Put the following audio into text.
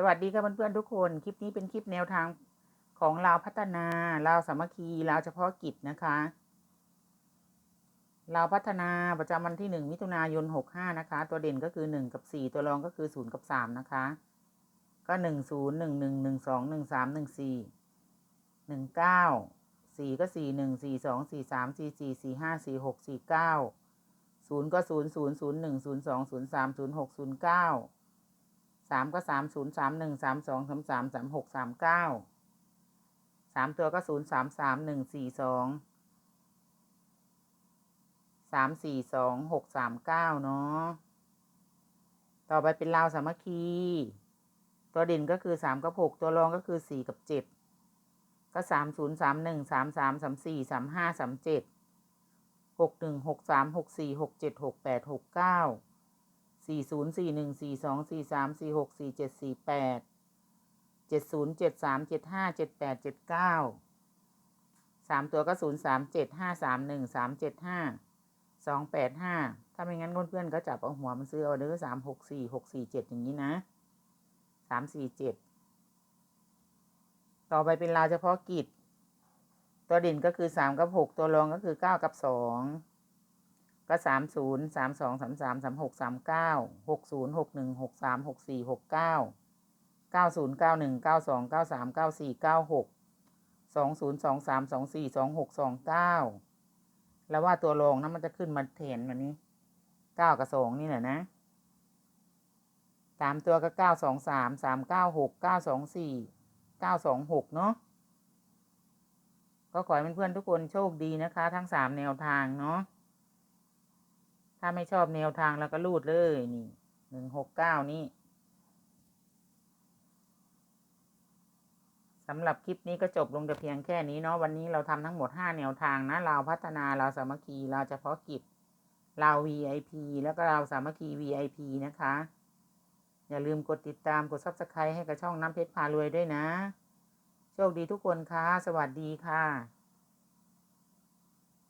สวัสดีค่ะเพื่อนๆทุกคน คลิปนี้เป็นคลิปแนวทางของลาวพัฒนาลาวสามัคคีลาวเฉพาะกิจนะคะลาวพัฒนาประจำวันที่หนึ่งมิถุนายนหกห้านะคะ ตัวเด่นก็คือหนึ่งกับสี่ตัวรองก็คือศูนย์กับสามนะคะ ก็หนึ่งศูนย์หนึ่งหนึ่งหนึ่งสองหนึ่งสามหนึ่งสี่หนึ่งเก้าสี่ก็สี่หนึ่งสี่สองสี่สามสี่สี่สี่ห้าสี่หกสี่เก้าศูนย์ก็ศูนย์ศูนย์ศูนย์หนึ่งศูนย์สองศูนย์สามศูนย์หกศูนย์เก้า สามก็สามศูนย์สามหนึ่งสามสองสามสามสามหกสามเก้าสามตัวก็ศูนย์สามสามหนึ่งสี่สองสามสี่สองหกสามเก้าเนาะต่อไปเป็นลาวสามัคคี ตัวเด่นก็คือสามกับหกตัวรองก็คือสี่กับเจ็ดก็สามศูนย์สามหนึ่งสามสามสามสี่สามห้าสามเจ็ดหกหนึ่งหกสามหกสี่หกเจ็ดหกแปดหกเก้า สี่ศูนย์สี่หนึ่งสี่สองสี่สามสี่หกสี่เจ็ดสี่แปดเจ็ดศูนย์เจ็ดสามเจ็ดห้าเจ็ดแปดเจ็ดเก้าสามตัวก็ศูนย์สามเจ็ดห้าสามหนึ่งสามเจ็ดห้าสองแปดห้าถ้าไม่งั้นเพื่อนๆก็จับเอาหัวมันซื้อเอาเด้อสามหกสี่หกสี่เจ็ดอย่างนี้นะสามสี่เจ็ดต่อไปเป็นลาวเฉพาะกิจ ตัวเด่นก็คือสามกับหกตัวรองก็คือเก้ากับสอง ก็สามศูนย์สามสองสามสามสามหกสามเก้าหกศูนย์หกหนึ่งหกสามหกสี่หกเก้าเก้าศูนย์เก้าหนึ่งเก้าสองเก้าสามเก้าสี่เก้าหกสองศูนย์สองสามสองสี่สองหกสองเก้าแล้วว่าตัวรองนะมันจะขึ้นมาแทนวันนี้เก้ากับสองนี่แหละนะสามตัวก็เก้าสองสามสามเก้าหกเก้าสองสี่เก้าสองหกเนาะก็ขอให้เพื่อนๆทุกคนโชคดีนะคะ ทั้งสามแนวทางเนาะ ถ้าไม่ชอบแนวทางแล้วก็รูดเลยนี่หนึ่งหกเก้านี่สำหรับคลิปนี้ก็จบลงแต่เพียงแค่นี้เนาะวันนี้เราทำทั้งหมดห้าแนวทางนะเราพัฒนาเราสามัคคีเราเฉพาะกิจเรา VIP แล้วก็เราสามัคคี VIP นะคะ อย่าลืมกดติดตามกด subscribe ให้กับช่องน้ำเพชรพารวยด้วยนะ โชคดีทุกคนค่ะ สวัสดีค่ะ